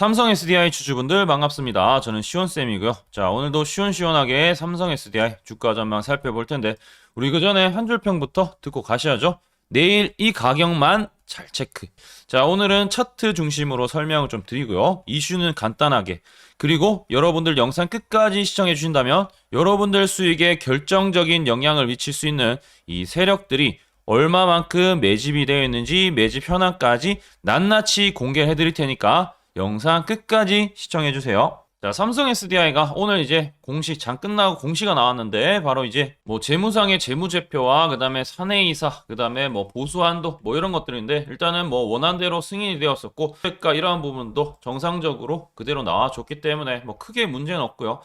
삼성 SDI 주주분들 반갑습니다. 저는 시온쌤이고요. 자, 오늘도 시원시원하게 삼성 SDI 주가 전망 살펴볼 텐데, 우리 그 전에 한 줄평부터 듣고 가셔야죠. 내일 이 가격만 잘 체크. 자, 오늘은 차트 중심으로 설명을 좀 드리고요. 이슈는 간단하게. 그리고 여러분들 영상 끝까지 시청해 주신다면 여러분들 수익에 결정적인 영향을 미칠 수 있는 이 세력들이 얼마만큼 매집이 되어 있는지 매집 현황까지 낱낱이 공개해 드릴 테니까 영상 끝까지 시청해 주세요. 자, 삼성 SDI가 오늘 이제 공시 장 끝나고 공시가 나왔는데 바로 이제 뭐 재무상의 재무제표와 그다음에 사내이사, 그다음에 뭐 보수한도 뭐 이런 것들인데 일단은 뭐 원한대로 승인이 되었었고 그러니까 이러한 부분도 정상적으로 그대로 나와줬기 때문에 뭐 크게 문제는 없고요.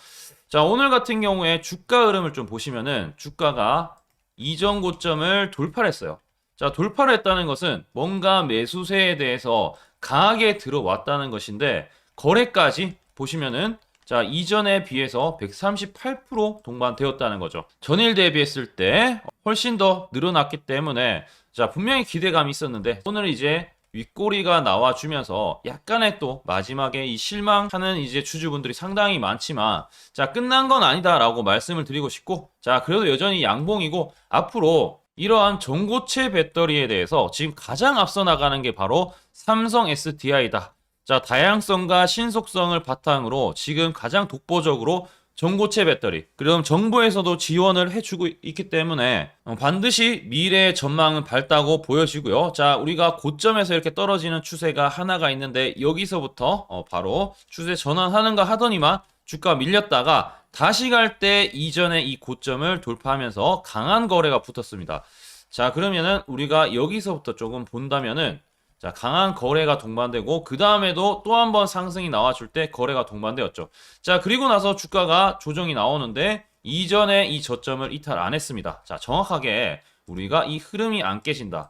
자, 오늘 같은 경우에 주가 흐름을 좀 보시면은 주가가 이전 고점을 돌파했어요. 자, 돌파를 했다는 것은 뭔가 매수세에 대해서 강하게 들어왔다는 것인데 거래까지 보시면은 자, 이전에 비해서 138% 동반되었다는 거죠. 전일 대비했을 때 훨씬 더 늘어났기 때문에 자, 분명히 기대감이 있었는데 오늘 이제 윗꼬리가 나와주면서 약간의 또 마지막에 이 실망하는 이제 주주분들이 상당히 많지만 자 끝난 건 아니다라고 말씀을 드리고 싶고 자 그래도 여전히 양봉이고 앞으로 이러한 전고체 배터리에 대해서 지금 가장 앞서 나가는 게 바로 삼성 SDI다. 자 다양성과 신속성을 바탕으로 지금 가장 독보적으로 전고체 배터리. 그럼 정부에서도 지원을 해주고 있기 때문에 어, 반드시 미래의 전망은 밝다고 보여지고요. 자, 우리가 고점에서 이렇게 떨어지는 추세가 하나가 있는데 여기서부터 어, 바로 추세 전환하는가 하더니만 주가 밀렸다가 다시 갈 때 이전의 이 고점을 돌파하면서 강한 거래가 붙었습니다. 자, 그러면은 우리가 여기서부터 조금 본다면은 자, 강한 거래가 동반되고 그 다음에도 또 한 번 상승이 나와줄 때 거래가 동반되었죠. 자, 그리고 나서 주가가 조정이 나오는데 이전에 이 저점을 이탈 안 했습니다. 자, 정확하게 우리가 이 흐름이 안 깨진다.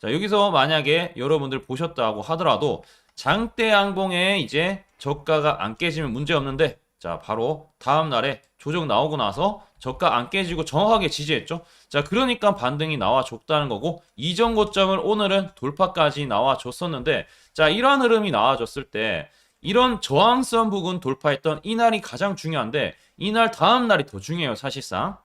자, 여기서 만약에 여러분들 보셨다고 하더라도 장대 양봉에 이제 저가가 안 깨지면 문제 없는데 자, 바로 다음 날에 조정 나오고 나서 저가 안 깨지고 정확하게 지지했죠. 자, 그러니까 반등이 나와 줬다는 거고 이전 고점을 오늘은 돌파까지 나와 줬었는데 자, 이러한 흐름이 나와줬을 때 이런 저항선 부분 돌파했던 이날이 가장 중요한데 이날 다음 날이 더 중요해요, 사실상.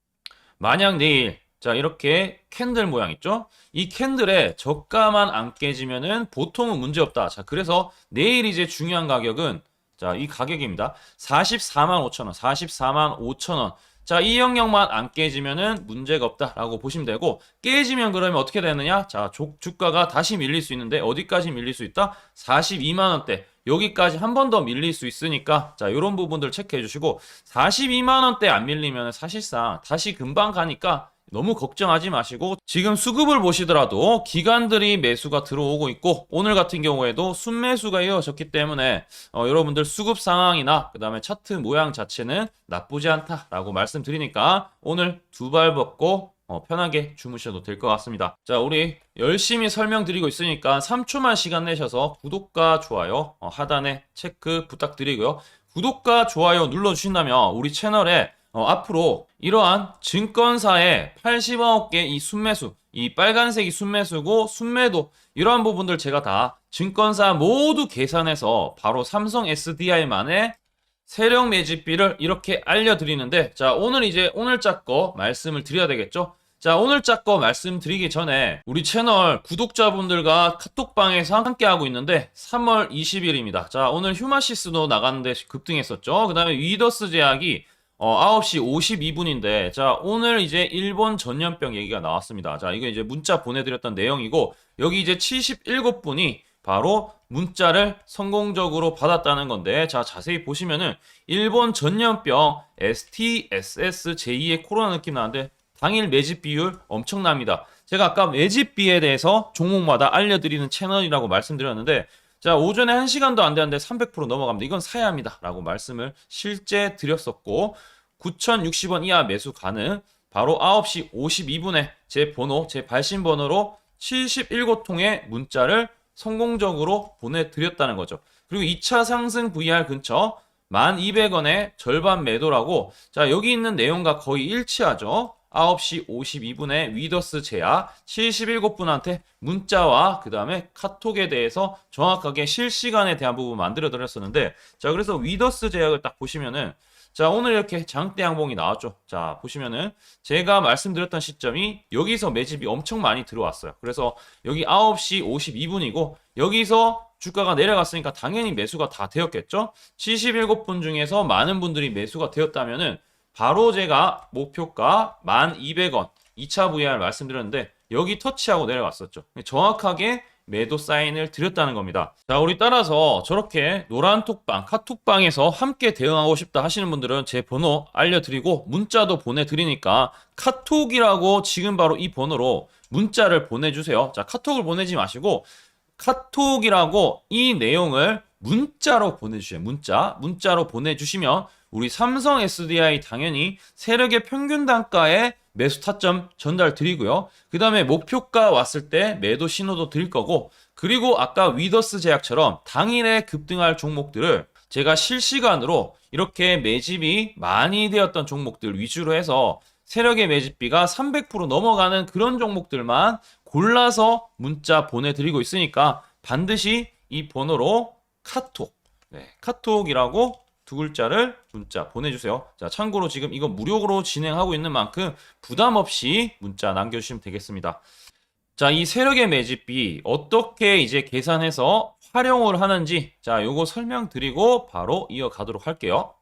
만약 내일 자, 이렇게 캔들 모양 있죠? 이 캔들에 저가만 안 깨지면은 보통은 문제 없다. 자, 그래서 내일 이제 중요한 가격은 자, 이 가격입니다. 44만 5천 원, 44만 5천 원. 자, 이 영역만 안 깨지면은 문제가 없다라고 보시면 되고 깨지면 그러면 어떻게 되느냐? 자, 주, 주가가 다시 밀릴 수 있는데 어디까지 밀릴 수 있다? 42만 원대. 여기까지 한 번 더 밀릴 수 있으니까 자, 이런 부분들 체크해 주시고 42만 원대 안 밀리면 사실상 다시 금방 가니까 너무 걱정하지 마시고 지금 수급을 보시더라도 기관들이 매수가 들어오고 있고 오늘 같은 경우에도 순매수가 이어졌기 때문에 어, 여러분들 수급 상황이나 그 다음에 차트 모양 자체는 나쁘지 않다라고 말씀드리니까 오늘 두 발 벗고 어, 편하게 주무셔도 될 것 같습니다. 자, 우리 열심히 설명드리고 있으니까 3초만 시간 내셔서 구독과 좋아요 어, 하단에 체크 부탁드리고요. 구독과 좋아요 눌러주신다면 우리 채널에 어, 앞으로 이러한 증권사의 80억 개 이 순매수, 이 빨간색이 순매수고 순매도 이러한 부분들 제가 다 증권사 모두 계산해서 바로 삼성 SDI만의 세력 매집비를 이렇게 알려드리는데 자 오늘 이제 오늘자 거 말씀을 드려야 되겠죠? 자 오늘자 거 말씀드리기 전에 우리 채널 구독자분들과 카톡방에서 함께하고 있는데 3월 20일입니다. 자 오늘 휴마시스도 나갔는데 급등했었죠. 그 다음에 위더스 제약이 어, 9시 52분인데, 자, 오늘 이제 일본 전염병 얘기가 나왔습니다. 자, 이거 이제 문자 보내드렸던 내용이고, 여기 이제 77분이 바로 문자를 성공적으로 받았다는 건데, 자, 자세히 보시면은, 일본 전염병 STSS 제2의 코로나 느낌 나는데, 당일 매집 비율 엄청납니다. 제가 아까 매집비에 대해서 종목마다 알려드리는 채널이라고 말씀드렸는데, 자, 오전에 1시간도 안 되는데 300% 넘어갑니다. 이건 사야 합니다. 라고 말씀을 실제 드렸었고, 9,060원 이하 매수 가능. 바로 9시 52분에 제 번호, 제 발신 번호로 77통의 문자를 성공적으로 보내드렸다는 거죠. 그리고 2차 상승 VR 근처 1,200원에 절반 매도라고 자 여기 있는 내용과 거의 일치하죠. 9시 52분에 위더스 제야 77분한테 문자와 그 다음에 카톡에 대해서 정확하게 실시간에 대한 부분 만들어 드렸었는데 자 그래서 위더스 제약을 딱 보시면은 자 오늘 이렇게 장대 양봉이 나왔죠. 자 보시면은 제가 말씀드렸던 시점이 여기서 매집이 엄청 많이 들어왔어요. 그래서 여기 9시 52분이고 여기서 주가가 내려갔으니까 당연히 매수가 다 되었겠죠? 77분 중에서 많은 분들이 매수가 되었다면은 바로 제가 목표가 1200원 2차 VR 말씀드렸는데 여기 터치하고 내려갔었죠. 정확하게 매도 사인을 드렸다는 겁니다. 자, 우리 따라서 저렇게 노란 톡방, 카톡방에서 함께 대응하고 싶다 하시는 분들은 제 번호 알려드리고 문자도 보내드리니까 카톡이라고 지금 바로 이 번호로 문자를 보내주세요. 자, 카톡을 보내지 마시고 카톡이라고 이 내용을 문자로 보내주세요. 문자. 문자로 보내주시면 우리 삼성 SDI 당연히 세력의 평균 단가에 매수 타점 전달 드리고요. 그 다음에 목표가 왔을 때 매도 신호도 드릴 거고, 그리고 아까 위더스 제약처럼 당일에 급등할 종목들을 제가 실시간으로 이렇게 매집이 많이 되었던 종목들 위주로 해서 세력의 매집비가 300% 넘어가는 그런 종목들만 골라서 문자 보내드리고 있으니까 반드시 이 번호로 카톡, 네, 카톡이라고 두 글자를 문자 보내주세요. 자, 참고로 지금 이거 무료로 진행하고 있는 만큼 부담 없이 문자 남겨주시면 되겠습니다. 자, 이 세력의 매집비 어떻게 이제 계산해서 활용을 하는지 자, 요거 설명드리고 바로 이어가도록 할게요.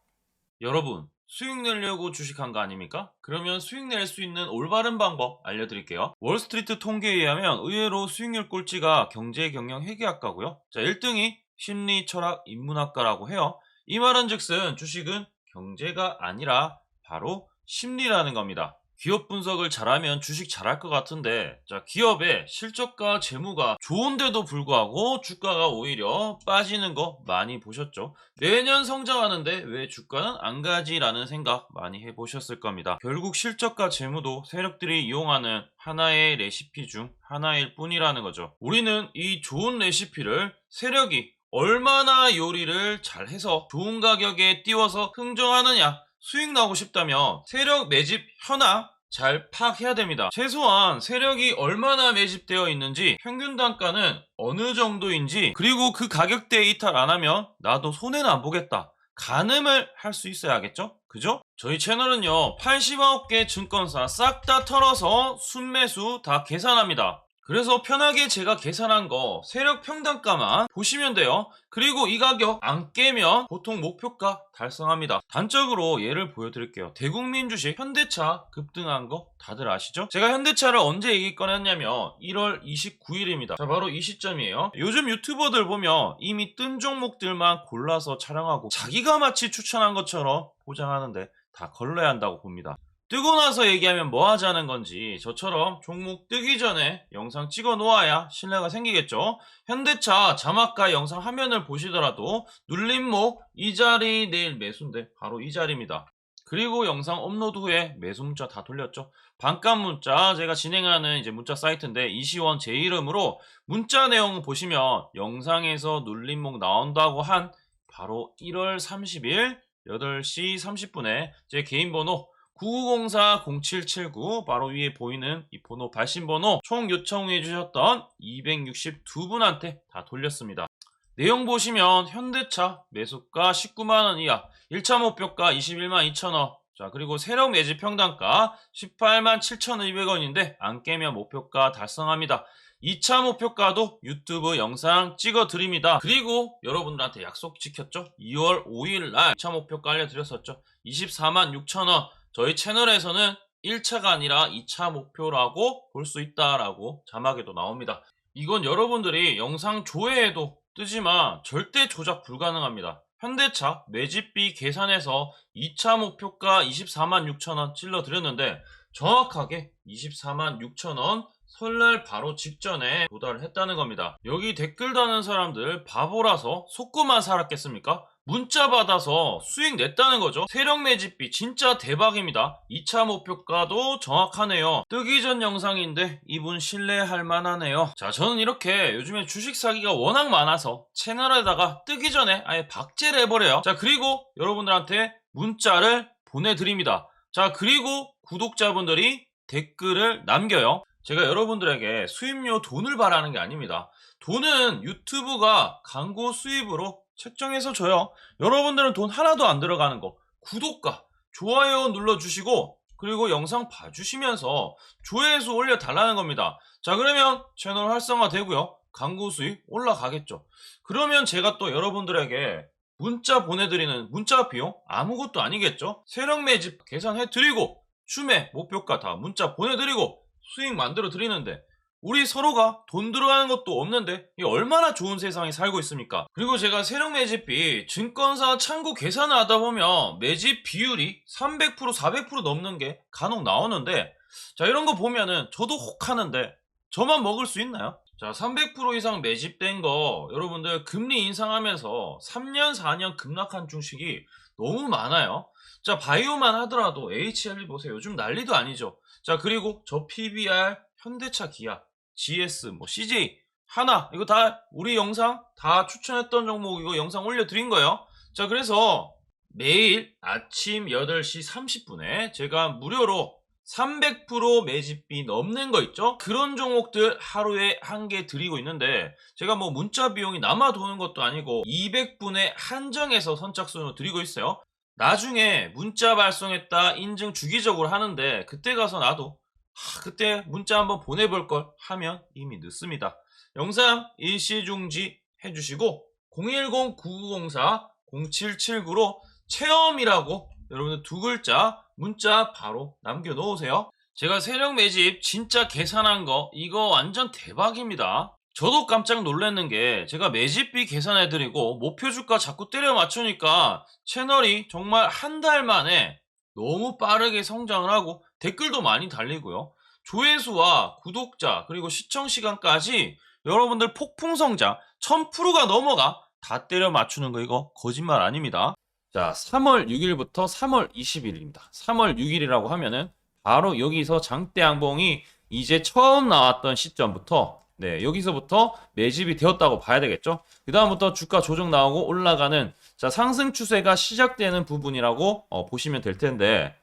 여러분, 수익 내려고 주식한 거 아닙니까? 그러면 수익 낼 수 있는 올바른 방법 알려드릴게요. 월스트리트 통계에 의하면 의외로 수익률 꼴찌가 경제 경영 회계학과고요. 자, 1등이 심리 철학 인문학과라고 해요. 이 말은 즉슨 주식은 경제가 아니라 바로 심리라는 겁니다. 기업 분석을 잘하면 주식 잘할 것 같은데, 자, 기업의 실적과 재무가 좋은데도 불구하고 주가가 오히려 빠지는 거 많이 보셨죠? 매년 성장하는데 왜 주가는 안 가지 라는 생각 많이 해보셨을 겁니다. 결국 실적과 재무도 세력들이 이용하는 하나의 레시피 중 하나일 뿐이라는 거죠. 우리는 이 좋은 레시피를 세력이 얼마나 요리를 잘해서 좋은 가격에 띄워서 흥정하느냐 수익 나고 싶다면 세력 매집 현황 잘 파악해야 됩니다. 최소한 세력이 얼마나 매집되어 있는지 평균 단가는 어느 정도인지 그리고 그 가격대에 이탈 안 하면 나도 손해는 안 보겠다. 가늠을 할 수 있어야겠죠? 그죠? 저희 채널은요 89개 증권사 싹 다 털어서 순매수 다 계산합니다. 그래서 편하게 제가 계산한 거 세력 평단가만 보시면 돼요. 그리고 이 가격 안 깨면 보통 목표가 달성합니다. 단적으로 예를 보여드릴게요. 대국민 주식 현대차 급등한 거 다들 아시죠? 제가 현대차를 언제 얘기 꺼냈냐면 1월 29일입니다. 자 바로 이 시점이에요. 요즘 유튜버들 보면 이미 뜬 종목들만 골라서 촬영하고 자기가 마치 추천한 것처럼 포장하는데 다 걸러야 한다고 봅니다. 뜨고 나서 얘기하면 뭐 하자는 건지 저처럼 종목 뜨기 전에 영상 찍어 놓아야 신뢰가 생기겠죠. 현대차 자막과 영상 화면을 보시더라도 눌림목 이 자리 내일 매수인데 바로 이 자리입니다. 그리고 영상 업로드 후에 매수 문자 다 돌렸죠. 반값 문자 제가 진행하는 이제 문자 사이트인데 이시원 제 이름으로 문자 내용 보시면 영상에서 눌림목 나온다고 한 바로 1월 30일 8시 30분에 제 개인 번호 9904-0779 바로 위에 보이는 이 번호 발신 번호 총 요청해 주셨던 262분한테 다 돌렸습니다. 내용 보시면 현대차 매수가 19만원 이하 1차 목표가 21만 2천원 자 그리고 세력 매집 평단가 18만 7,200원인데 안 깨면 목표가 달성합니다. 2차 목표가도 유튜브 영상 찍어 드립니다. 그리고 여러분들한테 약속 지켰죠? 2월 5일 날 2차 목표가 알려드렸었죠? 24만 6천원 저희 채널에서는 1차가 아니라 2차 목표라고 볼 수 있다라고 자막에도 나옵니다. 이건 여러분들이 영상 조회에도 뜨지만 절대 조작 불가능합니다. 현대차 매집비 계산해서 2차 목표가 24만 6천원 찔러 드렸는데 정확하게 24만 6천원 설날 바로 직전에 도달을 했다는 겁니다. 여기 댓글 다는 사람들 바보라서 속고만 살았겠습니까? 문자 받아서 수익 냈다는 거죠. 세력 매집비 진짜 대박입니다. 2차 목표가도 정확하네요. 뜨기 전 영상인데 이분 신뢰할 만하네요. 자, 저는 이렇게 요즘에 주식 사기가 워낙 많아서 채널에다가 뜨기 전에 아예 박제를 해버려요. 자, 그리고 여러분들한테 문자를 보내드립니다. 자, 그리고 구독자분들이 댓글을 남겨요. 제가 여러분들에게 수입료 돈을 바라는 게 아닙니다. 돈은 유튜브가 광고 수입으로 책정해서 줘요. 여러분들은 돈 하나도 안 들어가는 거. 구독과 좋아요 눌러주시고, 그리고 영상 봐주시면서 조회수 올려달라는 겁니다. 자, 그러면 채널 활성화 되고요. 광고 수익 올라가겠죠. 그러면 제가 또 여러분들에게 문자 보내드리는 문자 비용 아무것도 아니겠죠? 세력 매집 계산해드리고 춤의 목표가 다 문자 보내드리고 수익 만들어 드리는데 우리 서로가 돈 들어가는 것도 없는데 이 얼마나 좋은 세상에 살고 있습니까? 그리고 제가 세력 매집비 증권사 창구 계산을 하다 보면 매집 비율이 300% 400% 넘는 게 간혹 나오는데 자 이런 거 보면은 저도 혹하는데 저만 먹을 수 있나요? 자, 300% 이상 매집된 거 여러분들 금리 인상하면서 3년, 4년 급락한 주식이 너무 많아요. 자, 바이오만 하더라도 HLB 보세요. 요즘 난리도 아니죠. 자, 그리고 저 PBR, 현대차, 기아, GS, 뭐 CJ, 하나 이거 다 우리 영상 다 추천했던 종목 이거 영상 올려드린 거예요. 자, 그래서 매일 아침 8시 30분에 제가 무료로 300% 매집비 넘는 거 있죠? 그런 종목들 하루에 한 개 드리고 있는데 제가 뭐 문자 비용이 남아 도는 것도 아니고 200분에 한정해서 선착순으로 드리고 있어요. 나중에 문자 발송했다 인증 주기적으로 하는데 그때 가서 나도 하, 그때 문자 한번 보내볼 걸 하면 이미 늦습니다. 영상 일시중지 해주시고 010-9904-0779로 체험이라고 여러분들 두 글자 문자 바로 남겨 놓으세요. 제가 세력 매집 진짜 계산한 거 이거 완전 대박입니다. 저도 깜짝 놀랐는 게 제가 매집비 계산해드리고 목표 주가 자꾸 때려 맞추니까 채널이 정말 한 달 만에 너무 빠르게 성장을 하고 댓글도 많이 달리고요. 조회수와 구독자 그리고 시청 시간까지 여러분들 폭풍 성장 1000%가 넘어가 다 때려 맞추는 거 이거 거짓말 아닙니다. 자, 3월 6일부터 3월 20일입니다. 3월 6일이라고 하면은 바로 여기서 장대 양봉이 이제 처음 나왔던 시점부터 네, 여기서부터 매집이 되었다고 봐야 되겠죠. 그 다음부터 주가 조정 나오고 올라가는 자, 상승 추세가 시작되는 부분이라고 어, 보시면 될 텐데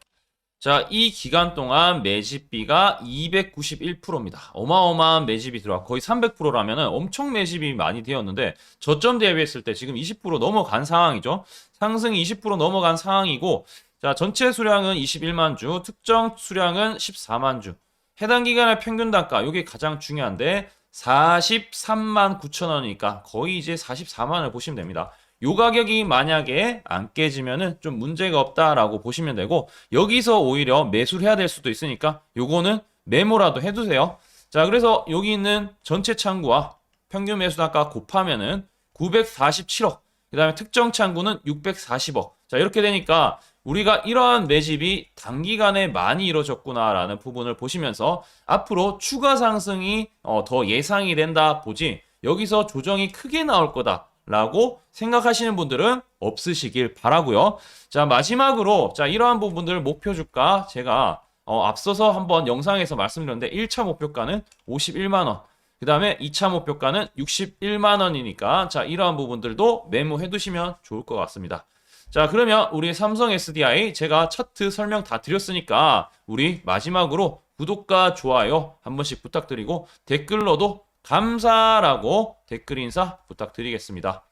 자, 이 기간 동안 매집비가 291%입니다. 어마어마한 매집이 들어와 거의 300%라면은 엄청 매집이 많이 되었는데 저점 대비했을 때 지금 20% 넘어간 상황이죠. 상승 20% 넘어간 상황이고 자, 전체 수량은 21만 주, 특정 수량은 14만 주. 해당 기간의 평균 단가, 이게 가장 중요한데 43만 9천 원이니까 거의 이제 44만을 보시면 됩니다. 요 가격이 만약에 안 깨지면은 좀 문제가 없다라고 보시면 되고 여기서 오히려 매수를 해야 될 수도 있으니까 요거는 메모라도 해두세요. 자, 그래서 여기 있는 전체 창구와 평균 매수 단가 곱하면은 947억. 그 다음에 특정 창구는 640억. 자, 이렇게 되니까 우리가 이러한 매집이 단기간에 많이 이루어졌구나라는 부분을 보시면서 앞으로 추가 상승이 어, 더 예상이 된다 보지 여기서 조정이 크게 나올 거다 라고 생각하시는 분들은 없으시길 바라고요. 자 마지막으로 자 이러한 부분들 목표 주가 제가 어, 앞서서 한번 영상에서 말씀드렸는데 1차 목표가는 51만 원. 그 다음에 2차 목표가는 61만 원이니까 자 이러한 부분들도 메모해 두시면 좋을 것 같습니다. 자, 그러면 우리 삼성 SDI 제가 차트 설명 다 드렸으니까 우리 마지막으로 구독과 좋아요 한 번씩 부탁드리고 댓글로도 감사라고 댓글 인사 부탁드리겠습니다.